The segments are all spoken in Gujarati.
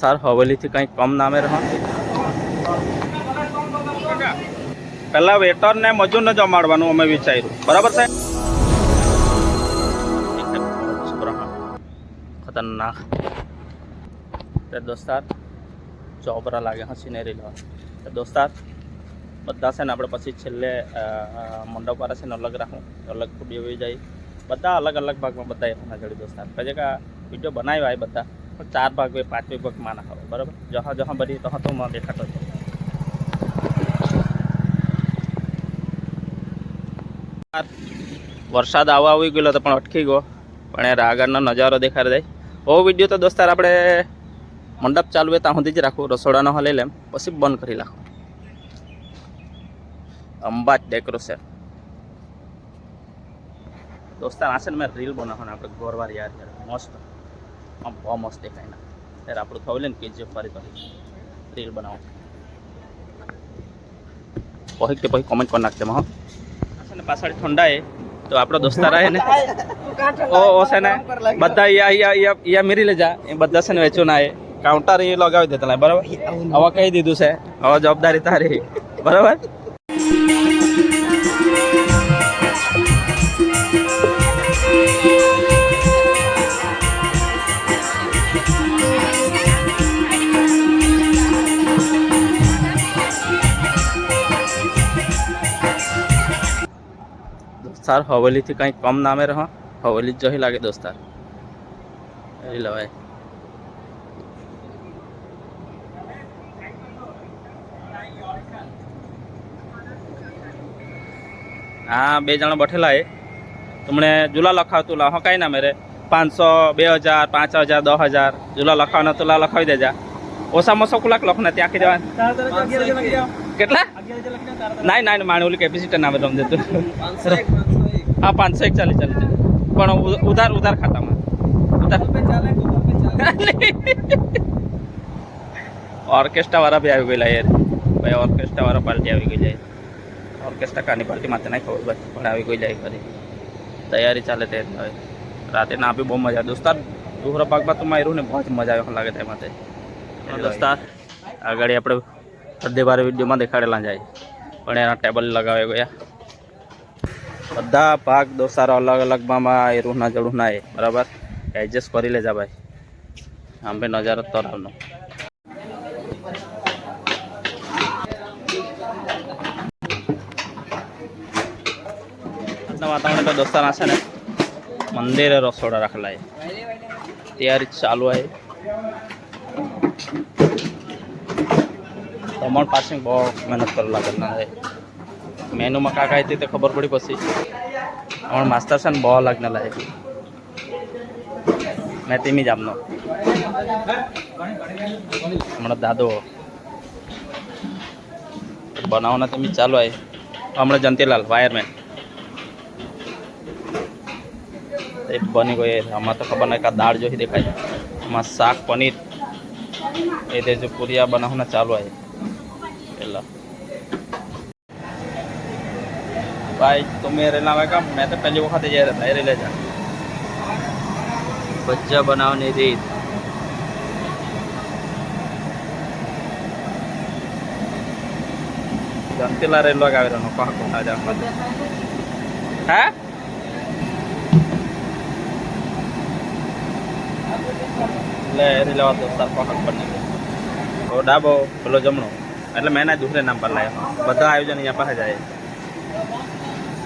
સર, હવેલીથી કંઈક કમ નામે રહો. પહેલાં વેટરને મજૂરને જમાડવાનું અમે વિચાર્યું. બરાબર છે ખતરનાક. દોસ્તાર ચોપરા લાગે હસી સિનેરી લો. તે દોસ્તાર, બધા છે ને આપણે પછી છેલ્લે મંડપ વાળા છે ને અલગ રાખું. અલગ હોઈ જાય. બધા અલગ અલગ ભાગમાં બધા એના જોડે દોસ્તાર. પછી વીડિયો બનાવ્યો આ બધા. ચાર ભાગ હોય પાંચ ભાગમાં ના ખબર બરાબર જહા જहाँ બધી તો તો માં દેખાતો છે વરસાદ આવવા આવી ગયેલો તો પણ અટકી ગયો પણ એ આગળનો નજારો દેખાડી જાય ઓ વીડિયો તો દોસ્તાર આપણે મંડપ ચાલુ હોય ત્યાં સુધી જ રાખું રસોડાનો હાલે લેમ પછી બંધ કરી નાખું અંબાજ ડેકોરેશન દોસ્તાર આશે ને મેં રીલ બનાવવાનું આપણે ગોરવાર યાદ યાર મસ્ત આમ બહુ મસ્ત દેખાય ના ત્યારે આપણું થયું ને કેજીએફ ફરી કરી રીલ બનાવો. પછી કે પછી કોમેન્ટ કરી નાખજે હા. છે ને પાછળ ઠંડા એ. તો આપણો દોસ્તાર આવે ને. ઓ ઓ છે ને. બધા અહીંયા યા યા યા મેરી લેજા. એ બધા છે ને વેચું ના એ કાઉન્ટર એ લગાવી દેતા બરાબર? હવે કહી દીધું છે. હવે જવાબદારી તારી. બરાબર? દોસ્તાર હવેલીથી કંઈક કમ નામે રહો. હવેલી જ જહી લાગે દોસ્તાર. એ લવાય હા બે જણા બેઠેલા એ. તમને જુલા લખાવતું લા. હા કાંઈ ના મેરે પાંચસો બે હજાર પાંચ હજાર દસ હજાર. જુલા લખાવવાના તુલા લખાવી દેજા. ઓછામાં ઓછો કુલાક લખો ને ત્યાંથી જવા કેટલા? નાઈ નાઈ માણે ઓલી કેપેસિટર નામે રમ દેતું હા પાંચસો એક ચાલી ચાલી ચાલી પણ ઉધાર ઉધાર ખાતામાં. ઉધાર. ઓર્કેસ્ટ્રા વાળા બી આવી ગયેલા યાર. ભાઈ ઓર્કેસ્ટ્રા વાળા પાર્ટી આવી ગઈ જાય. ઓર્કેસ્ટ્રા કાની પાર્ટી માટે નહીં ખબર બસ. પણ આવી ગઈ જાય ફરી. તૈયારી ચાલે તે હવે. રાતે ના બી બહુ મજા આવે. દોસ્તાર દુહરા પાકમાં તો માર્યું ને બહુ જ મજા આવે લાગે તે માટે દોસ્તાર. આગળ આપણે અડધે બાર વિડીયોમાં દેખાડેલા જાય. પણ એના ટેબલ લગાવે ગયા. બધા ભાગ દોસ્તારો અલગ અલગમાં એ રૂહના જડું ના એ, બરાબર? એડજસ્ટ કરી લેજા ભાઈ. આમ ભાઈ નજારો આજના વાતાવરણ તો દોસ્તાર છે ને, મંદિરે રસોડા રાખેલા છે. તૈયારી ચાલુ आहे દમણ પાસિંગ બહુ મહેનત કરેલા લાગેલા છે. મેનુમાં કાકા કાંઈ તે ખબર પડી પછી. પણ માસ્તર છે ને બહુ અલગ ને લાગે મેં તેમી જ આમનો હમણાં દાદો બનાવવાના તેમી ચાલુ આવી હમણાં જંતીલાલ, વાયરમેન. એ બની ગયો આમાં તો ખબર નહીં કાં દાળ જોઈ દેખાય. આમાં શાક પનીર. એ તે જો પૂરિયા બનાવવાના ચાલુ આવી પહેલાં ભાઈ તમે રેલા હોય કામ મેં તો પહેલી વખતે જઈ રહ્યા એ રેલે જા. ભજીયા બનાવવાની રીત. જંતીલા રેલો આવે રહ્યો કહા કહા જા હે? એટલે એરી લેવા દોસ્તાર પકડ બની ગયો. ડાબો, પેલો જમણો. એટલે મેં એના નામ પર લાવ્યો. બધા આયોજન અહીંયા પાસે જાય.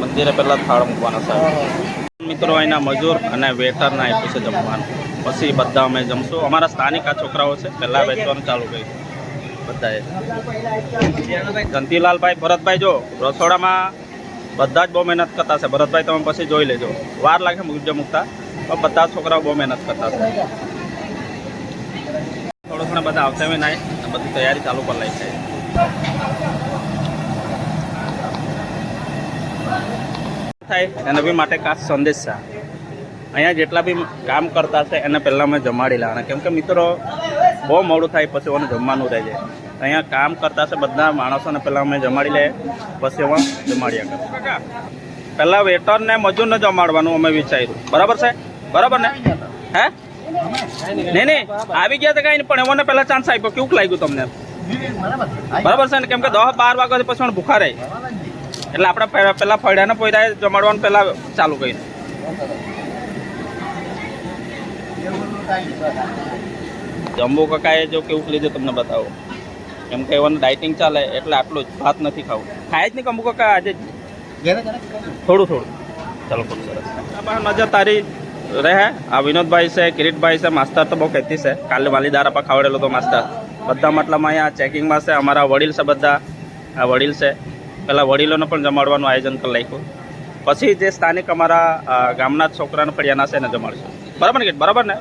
મંદિરે પહેલા થાળ મૂકવાનો છે મિત્રો અહીંના મજૂર અને વેટરના આપ્યું છે જમવાનું. પછી બધા અમે જમશું. અમારા સ્થાનિક આ છોકરાઓ છે પહેલા વેચવાનું ચાલુ કર્યું. બધાએ. જંતીલાલભાઈ ભરતભાઈ જો રસોડામાં બધા જ બહુ મહેનત કરતા છે ભરતભાઈ તમે પછી જોઈ લેજો. વાર લાગે મુજબ મૂકતા. પણ બધા છોકરાઓ બહુ મહેનત કરતા છે થોડો ઘણા બધા આવતા હોય ના બધી તૈયારી ચાલુ કરી લઈ છે. થાય? એના બી માટે ખાસ સંદેશ છે. અહીંયા જેટલા બી કામ કરતા છે એને પહેલાં અમે જમાડી લેવાના કેમ કે મિત્રો, બહુ મોડું થાય, પછી એને જમવાનું રહે છે. અહીંયા કામ કરતા છે બધા માણસોને પહેલાં અમે જમાડી લઈએ પછી એમાં જમાડ્યા કરે. પહેલાં વેટરને મજૂરને જમાડવાનું અમે વિચાર્યું. બરાબર છે? બરાબર ને? હે? નહીં નહીં. આવી ગયા તો કાંઈ પણ એમને પહેલાં ચાન્સ આપ્યો. કેવું લાગ્યું તમને? બરાબર છે ને? કેમ કે દસ બાર વાગ્યાથી પછી ભૂખા રહે. એટલે આપણે પહેલા ફળિયાને પોયરાએ જમાડવાનું પહેલા ચાલુ કર્યું. જમ્બો કકાએ જો કેવું લીધું તમને બતાવો. કેમ કે એવાનું ડાયટિંગ ચાલે એટલે આટલું જ ભાત નથી ખાવું. ખાય જ નહીં કંબુ કકા આજે. થોડું થોડું. ચાલો ખૂબ સરસ. નજર તારી રહે. આ વિનોદભાઈ છે કિરીટભાઈ છે માસ્તર તો બહુ કહેતી છે. કાલે વાલીદારા પર ખાવડેલો તો માસ્તર. બધા મતલબ અહીંયા ચેકિંગમાં છે. અમારા વડીલ છે બધા. આ વડીલ છે. પહેલાં વડીલોને પણ જમાડવાનું આયોજન કરી નાખ્યું. પછી જે સ્થાનિક અમારા ગામના છોકરાને ફળિયાના છે એને જમાડશું. બરાબર ને કે બરાબર ને?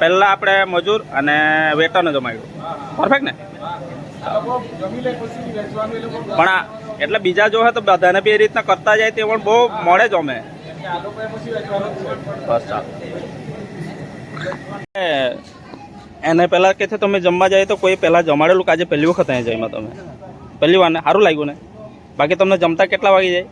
પહેલાં આપણે મજૂર અને વેટરને જમાડ્યું. પરફેક્ટ ને? પણ એટલે બીજા જો હે તો બધાને બી એ રીતના કરતા જાય તે પણ બહુ મોડે જમે બસ ચાલો. એને પહેલાં કે છે તમે જમવા જાય તો કોઈ પહેલાં જમાડેલું કે આજે પહેલી વખત અહીંયા જઈમાં તમે? પહેલી વાર ને? સારું લાગ્યું ને? બાકી તમને જમતા કેટલા વાગી જાય?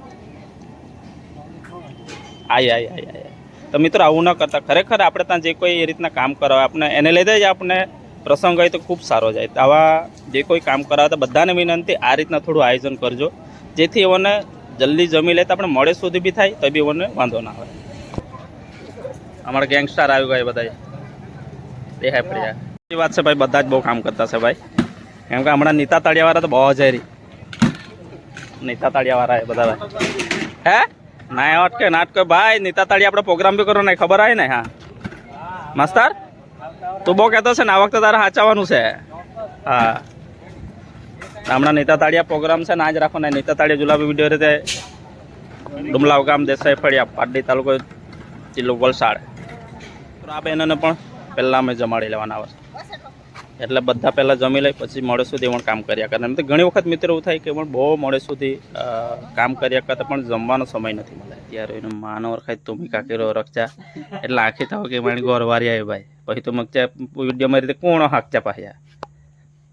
આય આય આય આય તો મિત્રો આવું ન કરતા. ખરેખર આપણે ત્યાં જે કોઈ એ રીતના કામ કરાવે આપણે એને લીધે જ આપણે પ્રસંગ હોય તો ખૂબ સારો જાય. આવા જે કોઈ કામ કરાવે તો બધાને વિનંતી આ રીતના થોડું આયોજન કરજો. જેથી એઓને જલ્દી જમી લે તો આપણે મોડે સુધી બી થાય, તો બી એઓને વાંધો ના હોય અમારા ગેંગસ્ટર આવી ગયા બધા દેખાય પડ્યા. એ વાત છે ભાઈ, બધા જ બહુ કામ કરતા છે ભાઈ. કેમ કે હમણાં નીતા તળિયાવાળા તો બહુ ઝેરી નીતા તાળિયાવાળા એ બધા હે? ના અટકે ના અટકે. ભાઈ નીતા તાળી આપણે પ્રોગ્રામ બી કરો ને ખબર આવે ને હા. માસ્તર? તું બહુ કહેતો છે ને, આ વખતે તારે સાચવવાનું છે. હા. હમણાં નીતા તાળિયા પ્રોગ્રામ છે ને, આજ રાખો ને નીતા તાળિયા જુલાબી વીડિયો રીતે ડુમલાવ ગામ દેસાઈ ફળિયા પાટડી તાલુકો જિલ્લો વલસાડ. આ બહેનોને પણ પહેલાં અમે જમાડી લેવાના આવે છે એટલે બધા પહેલાં જમી લઈ પછી મોડે સુધી પણ કામ કર્યા કરે એમ તો ઘણી વખત મિત્રો એવું થાય કે પણ બહુ મોડે સુધી કામ કર્યા કરતા પણ જમવાનો સમય નથી મળે. ત્યારે એને માનો ઓળખાય તુમી કાકીરો રખચા એટલે આખી થાવ કે મારી ગોરવારી આવી ભાઈ. પછી તો મગચા વિડીયોમાં રીતે કોણ હાકચા પાહ્યા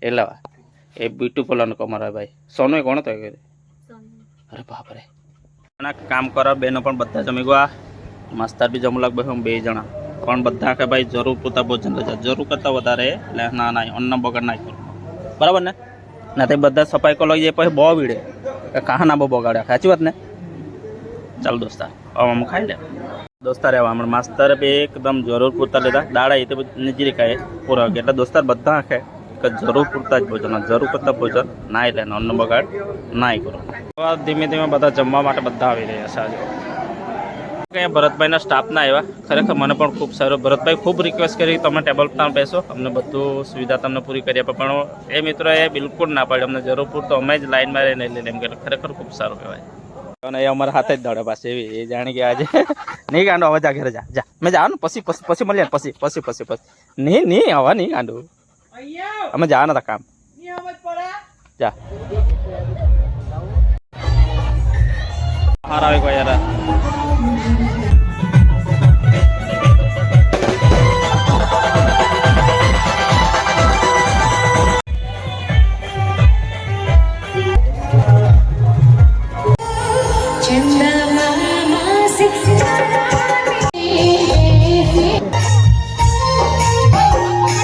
એટલે એ બીટુ પોલાનો કમર ભાઈ. સોનો એ કોણ તો અરે બાપરે. અને કામ કરવા બેનો પણ બધા જમી ગયા. માસ્તર બી જમુ લાગ ભાઈ બે જણા. પણ બધા કે ભાઈ જરૂર પૂરતા ભોજન લેજો જરૂર કરતાં વધારે એટલે ના ના, અન્ન બગડ ના બરાબર ને? ના, તે બધા સફાઈ કરો લઈ જાય પછી બહુ વીડે કે કાં ના બહુ બગાડ્યા. સાચી વાત ને? ચાલ દોસ્તાર હવે ખાઈ લે. દોસ્તાર એવા હમણાં માસ્તર બી એકદમ જરૂર પૂરતા લીધા. દાડા એ તો નજીરી ખાય, પૂરા એટલે દોસ્તાર બધા આખે કે જરૂર પૂરતા જ ભોજન જરૂર કરતાં ભોજન ના એટલે અન્ન બગાડ ના કરો. ધીમે ધીમે બધા જમવા માટે બધા આવી રહ્યા છે આજે. અહીંયા ભરતભાઈના સ્ટાફના આવ્યા. ખરેખર મને પણ ખૂબ સારો ભરતભાઈ ખૂબ રિક્વેસ્ટ કરી તમે ટેબલ પર બેસો. અમને બધું સુવિધા તમને પૂરી કરી આપે. પણ એ મિત્રોએ બિલકુલ ના પાડી. અમને જરૂર પૂરતો અમે જ લાઈનમાં રહીને લઈ એમ કે ખરેખર ખૂબ સારું કહેવાય. અને એ અમારા હાથે જ દોડે પાસે એવી. એ જાણી કે આજે નહીં ગાંડો હવે જા ઘરે જા. જા. મેં જા પછી પછી પછી મળીએ ને પછી પછી પછી પછી. નહીં નહીં હવા નહીં ગાંડું. અમે જવાના હતા કામ. જા. હાર આવી ગયો યાર